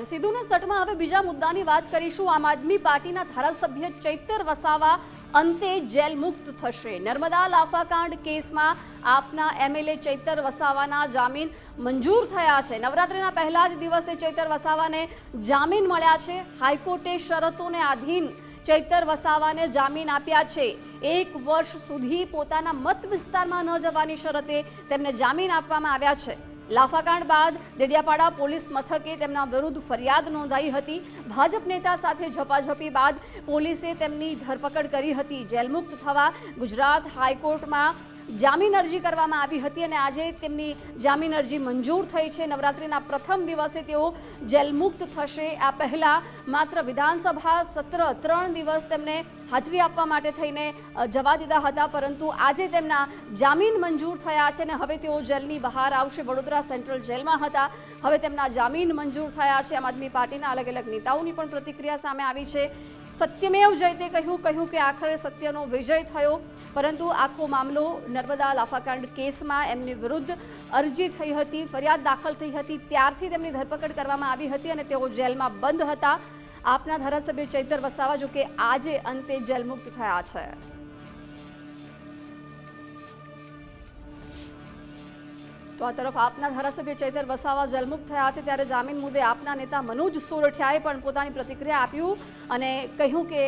અને સીધું સટમાં હવે બીજા મુદ્દાની વાત કરીશું. આમ આદમી પાર્ટીના ધારાસભ્ય ચૈતર વસાવા અંતે જેલ મુક્ત થશે. નર્મદા લાફાકાંડ કેસમાં આપના એમએલએ ચૈતર વસાવાના જામીન મંજૂર થયા છે. નવરાત્રિના પહેલા જ દિવસે ચૈતર વસાવાને જામીન મળ્યા છે. હાઈકોર્ટે શરતોને આધીન ચૈતર વસાવાને જામીન આપ્યા છે. એક વર્ષ સુધી પોતાના મત વિસ્તારમાં ન જવાની શરતે તેમને જામીન આપવામાં આવ્યા છે. લાફાકાંડ બાદ ડેડિયાપાડા પોલીસ મથકે તેમના વિરુદ્ધ ફરિયાદ નોંધાઈ હતી. ભાજપ નેતા સાથે ઝપાઝપી બાદ પોલીસે તેમની ધરપકડ કરી હતી. જેલમુક્ત થવા ગુજરાત હાઈકોર્ટમાં જામીન અરજી કરવામાં આવી હતી અને આજે તેમની જામીન અરજી મંજૂર થઈ છે. નવરાત્રિના પ્રથમ દિવસે તેઓ જેલમુક્ત થશે. આ પહેલાં માત્ર વિધાનસભા સત્ર ત્રણ દિવસ તેમને હાજરી આપવા માટે થઈને જવા દીધા હતા. પરંતુ આજે તેમના જામીન મંજૂર થયા છે અને હવે તેઓ જેલની બહાર આવશે. વડોદરા સેન્ટ્રલ જેલમાં હતા. હવે તેમના જામીન મંજૂર થયા છે. આમ આદમી પાર્ટીના અલગ અલગ નેતાઓની પણ પ્રતિક્રિયા સામે આવી છે. સત્યમેવ જયતે કહ્યું કહ્યું કે આખરે સત્યનો વિજય થયો, પરંતુ આખો મામલો નર્મદા લાફાકાંડ કેસમાં એમની વિરુદ્ધ અરજી થઈ હતી, ફરિયાદ દાખલ થઈ હતી, ત્યારથી તેમની ધરપકડ કરવામાં આવી હતી અને તેઓ જેલમાં બંધ હતા. આપના ધારાસભ્ય ચૈતર વસાવા જો કે આજે અંતે જેલમુક્ત થયા છે. તો આ તરફ આપના ધારાસભ્ય ચૈતર વસાવા જલમુક્ત થયા છે. ત્યારે જામીન મુદ્દે આપના નેતા મનોજ સોરઠિયાએ પણ પોતાની પ્રતિક્રિયા આપ્યું અને કહ્યું કે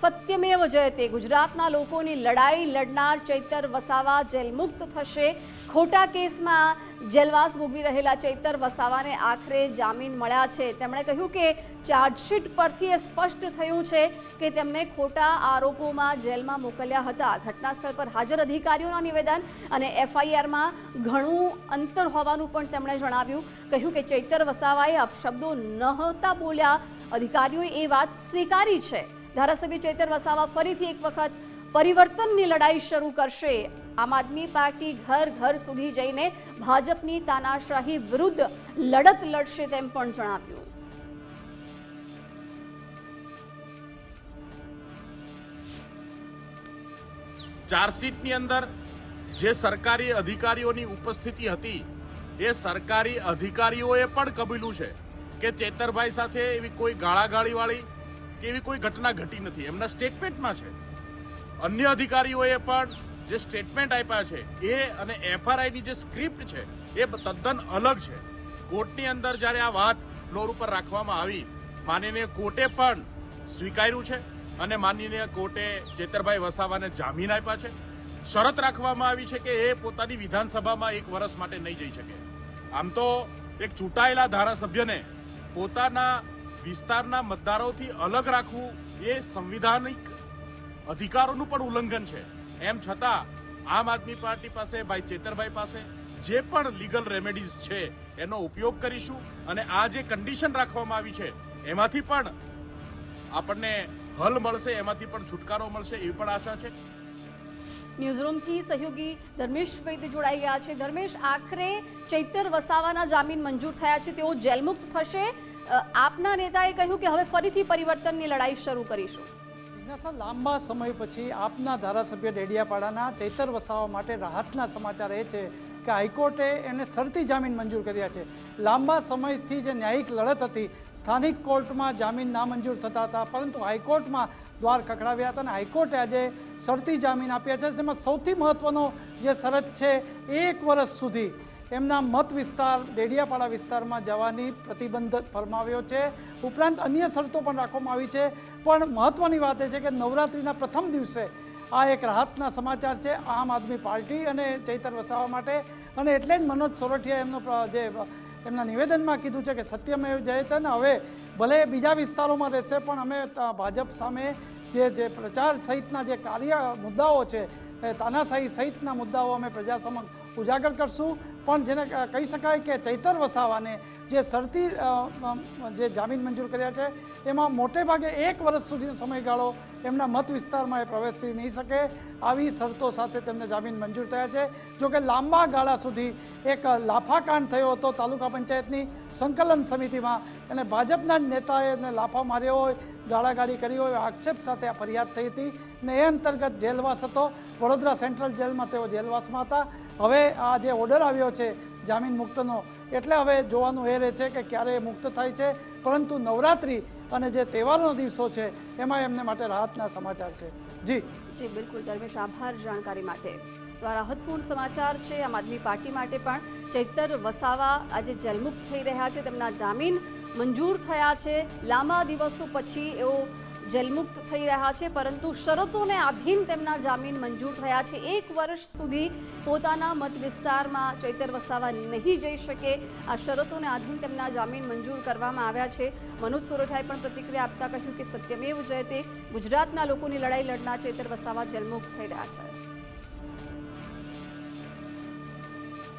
સત્યમેવ જયતે ગુજરાતના લોકોની લડાઈ લડનાર ચૈતર વસાવા જેલમુક્ત થશે. ખોટા કેસમાં જેલવાસ ભોગવી રહેલા ચૈતર વસાવાને આખરે જામીન મળ્યા છે. તેમણે કહ્યું કે ચાર્જશીટ પરથી એ સ્પષ્ટ થયું છે કે તેમને ખોટા આરોપોમાં જેલમાં મોકલ્યા હતા. ઘટના સ્થળ પર હાજર અધિકારીઓના નિવેદન અને એફઆઈઆરમાં ઘણું અંતર હોવાનું પણ તેમણે જણાવ્યું. કહ્યું કે ચૈતર વસાવાએ અપશબ્દો નહોતા બોલ્યા. અધિકારીઓએ એ વાત સ્વીકારી છે. ધારાસભ્ય ચેતન વસાવા ફરીથી એક વખત પરિવર્તનની લડાઈ શરૂ કરશે. આમ આદમી પાર્ટી ઘર ઘર સુધી જઈને ભાજપની તાનાશાહી વિરુદ્ધ લડત લડશે તેમ પણ જણાવ્યું. ચાર્જશીટની અંદર જે સરકારી અધિકારીઓની ઉપસ્થિતિ હતી, એ સરકારી અધિકારીઓએ પણ કબૂલ્યું છે કે ચેતરભાઈ સાથે એવી કોઈ ગાળાગાળીવાળી કે એવી કોઈ ઘટના ઘટી નથી. એમના સ્ટેટમેન્ટમાં છે. અન્ય અધિકારીઓએ પણ જે સ્ટેટમેન્ટ આપ્યા છે, એ અને એફઆરઆઈની જે સ્ક્રિપ્ટ છે, એ તદ્દન અલગ છે. કોર્ટની અંદર જ્યારે આ વાત ફ્લોર ઉપર રાખવામાં આવી, માનનીય કોર્ટે પણ સ્વીકાર્યું છે અને માનનીય કોર્ટે ચેતરભાઈ વસાવાને જામીન આપ્યા છે. શરત રાખવામાં આવી છે કે એ પોતાની વિધાનસભામાં એક વર્ષ માટે નહીં જઈ શકે. આમ તો એક ચૂંટાયેલા ધારાસભ્યને પોતાના વિસ્તારના મતદારોથી અલગ રાખવું એ સંવિધાનિક અધિકારોનું પણ ઉલ્લંઘન છે. એમ છતાં, આમ આદમી પાર્ટી પાસે ભાઈ ચેતરભાઈ પાસે જે પણ લીગલ રેમેડીઝ છે, એનો ઉપયોગ કરીશું અને આ જે કન્ડિશન રાખવામાં આવી છે, એમાંથી પણ આપણને હલ મળશે, એમાંથી પણ છુટકારો મળશે એવી પણ આશા છે. ન્યૂઝરૂમથી સહયોગી ધર્મેશ વૈદ્ય જોડાઈ ગયા છે. ધર્મેશ, આખરે ચૈતર વસાવાના જામીન મંજૂર થયા છે. તેઓ જેલમુક્ત થશે. આપના નેતાએ કહ્યું કે હવે ફરીથી પરિવર્તનની લડાઈ શરૂ કરીશું. જિજ્ઞાસા લાંબા સમય પછી આપના ધારાસભ્ય ડેડિયાપાડાના ચૈતર વસાવા માટે રાહતના સમાચાર એ છે કે હાઈકોર્ટે એને શરતી જામીન મંજૂર કર્યા છે. લાંબા સમયથી જે ન્યાયિક લડત હતી, સ્થાનિક કોર્ટમાં જામીન નામંજૂર થતા હતા, પરંતુ હાઈકોર્ટમાં દ્વાર ખખડાવ્યા હતા અને હાઈકોર્ટે આજે શરતી જામીન આપ્યા છે. જેમાં સૌથી મહત્વનો જે શરત છે, એક વર્ષ સુધી એમના મત વિસ્તાર, ડેડિયાપાડા વિસ્તારમાં જવાની પ્રતિબંધ ફરમાવ્યો છે. ઉપરાંત અન્ય શરતો પણ રાખવામાં આવી છે. પણ મહત્ત્વની વાત એ છે કે નવરાત્રિના પ્રથમ દિવસે આ એક રાહતના સમાચાર છે આમ આદમી પાર્ટી અને ચૈતર વસાવા માટે. અને એટલે જ મનોજ સોરઠિયા એમનો જે, એમના નિવેદનમાં કીધું છે કે સત્યમેવ જયતન હવે ભલે બીજા વિસ્તારોમાં રહેશે, પણ અમે ભાજપ સામે જે જે પ્રચાર સહિતના જે કાર્ય મુદ્દાઓ છે તાનાશાહી સહિતના મુદ્દાઓ અમે પ્રજા સમક્ષ ઉજાગર કરશું. પણ જેને કહી શકાય કે ચૈતર વસાવાને જે શરતી જે જામીન મંજૂર કર્યા છે, એમાં મોટે ભાગે એક વર્ષ સુધીનો સમયગાળો એમના મત વિસ્તારમાં એ પ્રવેશી નહીં શકે. આવી શરતો સાથે તેમને જામીન મંજૂર થયા છે. જોકે લાંબા ગાળા સુધી એક લાફાકાંડ થયો હતો તાલુકા પંચાયતની સંકલન સમિતિમાં. અને ભાજપના જ નેતાએ એને લાફા માર્યો હોય ગાળાગાળી કરી હોય આક્ષેપ સાથે આ ફરિયાદ થઈ હતી ને એ અંતર્ગત જેલવાસ હતો. વડોદરા સેન્ટ્રલ જેલમાં તેઓ જેલવાસમાં હતા. હવે આ જે ઓર્ડર આવ્યો છે જામીન મુક્તનો, એટલે હવે જોવાનું એ રહે છે કે ક્યારે મુક્ત થાય છે. પરંતુ નવરાત્રિ અને જે તહેવારોના દિવસો છે, એમાં એમને માટે રાહતના સમાચાર છે. જી. જી, બિલકુલ. ધર્મેશ આભાર જાણકારી માટે. તો આ રાહતપૂર્ણ સમાચાર છે આમ આદમી પાર્ટી માટે પણ. ચૈતર વસાવા આજે જેલમુક્ત થઈ રહ્યા છે. તેમના જામીન મંજૂર થયા છે. લાંબા દિવસો પછી એઓ જેલમુક્ત થઈ રહ્યા છે, પરંતુ શરતોને આધીન તેમના જામીન મંજૂર થયા છે. એક વર્ષ સુધી પોતાના મત વિસ્તારમાં ચૈતર વસાવા નહીં જઈ શકે. આ શરતોને આધીન તેમના જામીન મંજૂર કરવામાં આવ્યા છે. મનોજ સોરઠાએ પણ પ્રતિક્રિયા આપતા કહ્યું કે સત્યમેવ જયતે ગુજરાતના લોકોની લડાઈ લડનાર ચૈતર વસાવા જેલમુક્ત થઈ રહ્યા છે.